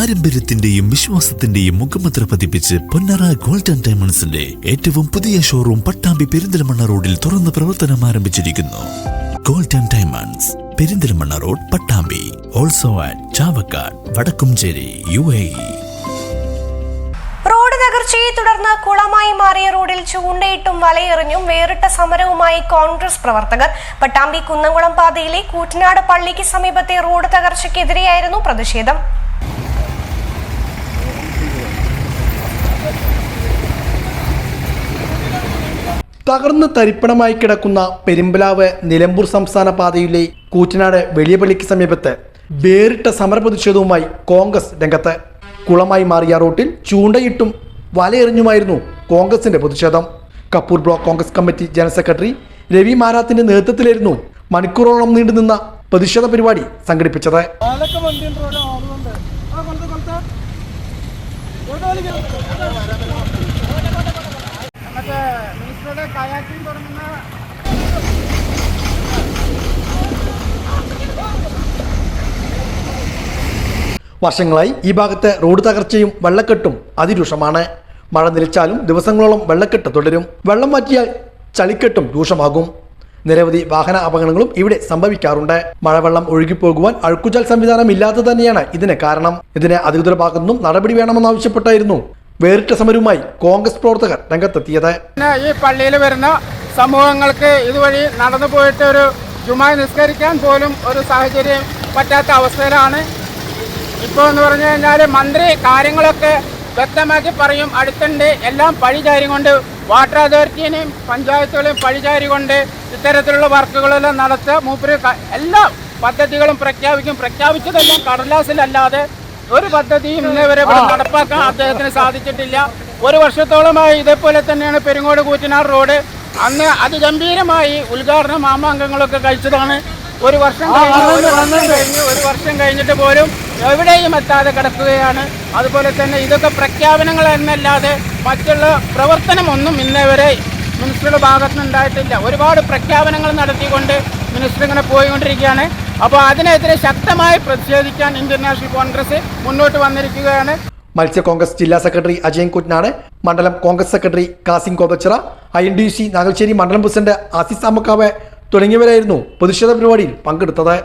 പാരമ്പര്യത്തിന്റെയും വിശ്വാസത്തിന്റെയും മുഖമുദ്ര പതിപ്പിച്ച് പൊന്നറ ഗോൾഡൻ ഡയമണ്ട്സിന്റെ ഏറ്റവും പുതിയ ഷോറൂം പട്ടാമ്പി പെരിന്തൽമണ്ണ റോഡിൽ തുറന്ന് പ്രവർത്തനം ആരംഭിച്ചിരിക്കുന്നു. Gold and diamonds Perinthalmanna road Pattambi. Also at Chavakkad Vadakkumchery U A road തകർച്ചയെ തുടർന്ന് കുളമായി മാറിയ റോഡിൽ ചൂണ്ടയിട്ടും വലയെറിഞ്ഞും വേറിട്ട സമരവുമായി കോൺഗ്രസ് പ്രവർത്തകർ പട്ടാമ്പി കുന്നംകുളം പാതയിലെ കൂറ്റനാട് പള്ളിക്ക് സമീപത്തെ റോഡ് തകർച്ചയ്ക്കെതിരെയായിരുന്നു പ്രതിഷേധം. തകർന്ന് തരിപ്പണമായി കിടക്കുന്ന പെരുമ്പലാവ് നിലമ്പൂർ സംസ്ഥാന പാതയിലെ കൂറ്റനാട് വെളിയപള്ളിക്ക് സമീപത്ത് വേറിട്ട സമരപ്രതിഷേധവുമായി കോൺഗ്രസ് രംഗത്ത് കുളമായി മാറിയ റോട്ടിൽ ചൂണ്ടയിട്ടും വലയെറിഞ്ഞുമായിരുന്നു കോൺഗ്രസിന്റെ പ്രതിഷേധം Kappur block Congress committee general secretary Ravi മാരാത്തിന്റെ നേതൃത്വത്തിലായിരുന്നു മണിക്കൂറോളം നീണ്ടുനിന്ന പ്രതിഷേധ പരിപാടി സംഘടിപ്പിച്ചത്. മറ്റേ മിനിസ്റ്ററുടെ കയാക്കിംഗ് തുടങ്ങുന്ന വർഷങ്ങളായി ഈ ഭാഗത്ത് റോഡ് തകർച്ചയും വെള്ളക്കെട്ടും അതിരൂക്ഷമാണ്. മഴ നിലച്ചാലും ദിവസങ്ങളോളം വെള്ളക്കെട്ട് തുടരും. വെള്ളം മാറ്റിയാൽ ചളിക്കെട്ടും രൂക്ഷമാകും. നിരവധി വാഹന അപകടങ്ങളും ഇവിടെ സംഭവിക്കാറുണ്ട്. മഴവെള്ളം ഒഴുകിപ്പോകുവാൻ അഴുക്കുചാൽ സംവിധാനം ഇല്ലാത്തത് തന്നെയാണ് ഇതിന് കാരണം. ഇതിന് അധികൃതർ ഭാഗത്തുനിന്നും നടപടി വേണമെന്നാവശ്യപ്പെട്ടായിരുന്നു. വേറിട്ട സമരവുമായി കോൺഗ്രസ് പ്രവർത്തകർ രംഗത്തെത്തിയത്. ഈ പള്ളിയിൽ വരുന്ന സമൂഹങ്ങൾക്ക് ഇതുവഴി നടന്നു പോയിട്ട് ഒരു ജുമാ നിസ്കരിക്കാൻ പോലും ഒരു സാഹചര്യം പറ്റാത്ത അവസ്ഥയിലാണ്. ഇപ്പോൾ എന്ന് പറഞ്ഞു കഴിഞ്ഞാൽ മന്ത്രി കാര്യങ്ങളൊക്കെ വ്യക്തമാക്കി പറയും. അടുത്തുണ്ട് എല്ലാം പഴിചാരി കൊണ്ട് വാട്ടർ അതോറിറ്റിനെയും പഞ്ചായത്തുകളെയും പഴിചാരി കൊണ്ട് ഇത്തരത്തിലുള്ള വർക്കുകളെല്ലാം നടത്തുക മൂപ്പര് എല്ലാ പദ്ധതികളും പ്രഖ്യാപിക്കും. പ്രഖ്യാപിച്ചതെല്ലാം കടലാസിലല്ലാതെ ഒരു പദ്ധതിയും ഇന്നേ വരെ ഇവിടെ നടപ്പാക്കാൻ അദ്ദേഹത്തിന് സാധിച്ചിട്ടില്ല. ഒരു വർഷത്തോളമായി ഇതേപോലെ തന്നെയാണ് പെരുങ്ങോട് കൂറ്റിനാർ റോഡ്. അന്ന് അത് ഗംഭീരമായി ഉദ്ഘാടന മാമാങ്കങ്ങളൊക്കെ കഴിച്ചതാണ്. ഒരു വർഷം കഴിഞ്ഞ് ഒരു വർഷം കഴിഞ്ഞിട്ട് പോലും എവിടെയും എത്താതെ കിടക്കുകയാണ്. അതുപോലെ തന്നെ ഇതൊക്കെ പ്രഖ്യാപനങ്ങൾ എന്നല്ലാതെ മറ്റുള്ള പ്രവർത്തനമൊന്നും ഇന്നേ വരെ മിനിസ്റ്ററുടെ ഭാഗത്തുനിന്നുണ്ടായിട്ടില്ല. ഉണ്ടായിട്ടില്ല ഒരുപാട് പ്രഖ്യാപനങ്ങൾ നടത്തിക്കൊണ്ട് മിനിസ്റ്റർ ഇങ്ങനെ പോയിക്കൊണ്ടിരിക്കുകയാണ്. അപ്പോൾ അതിനെതിരെ ശക്തമായി പ്രതിഷേധിക്കാൻ ഇന്ത്യൻ നാഷണൽ കോൺഗ്രസ് മുന്നോട്ട് വന്നിരിക്കുകയാണ്. മത്സ്യ കോൺഗ്രസ് ജില്ലാ സെക്രട്ടറി അജയൻ കുറ്റ്നാട് മണ്ഡലം Congress secretary Kasim Kothachira I N D C Nagalassery മണ്ഡലം പ്രസിഡന്റ് ആസിസ് അമ്മക്കാവ് തുടങ്ങിയവരായിരുന്നു പ്രതിഷേധ പരിപാടിയിൽ പങ്കെടുത്തത്.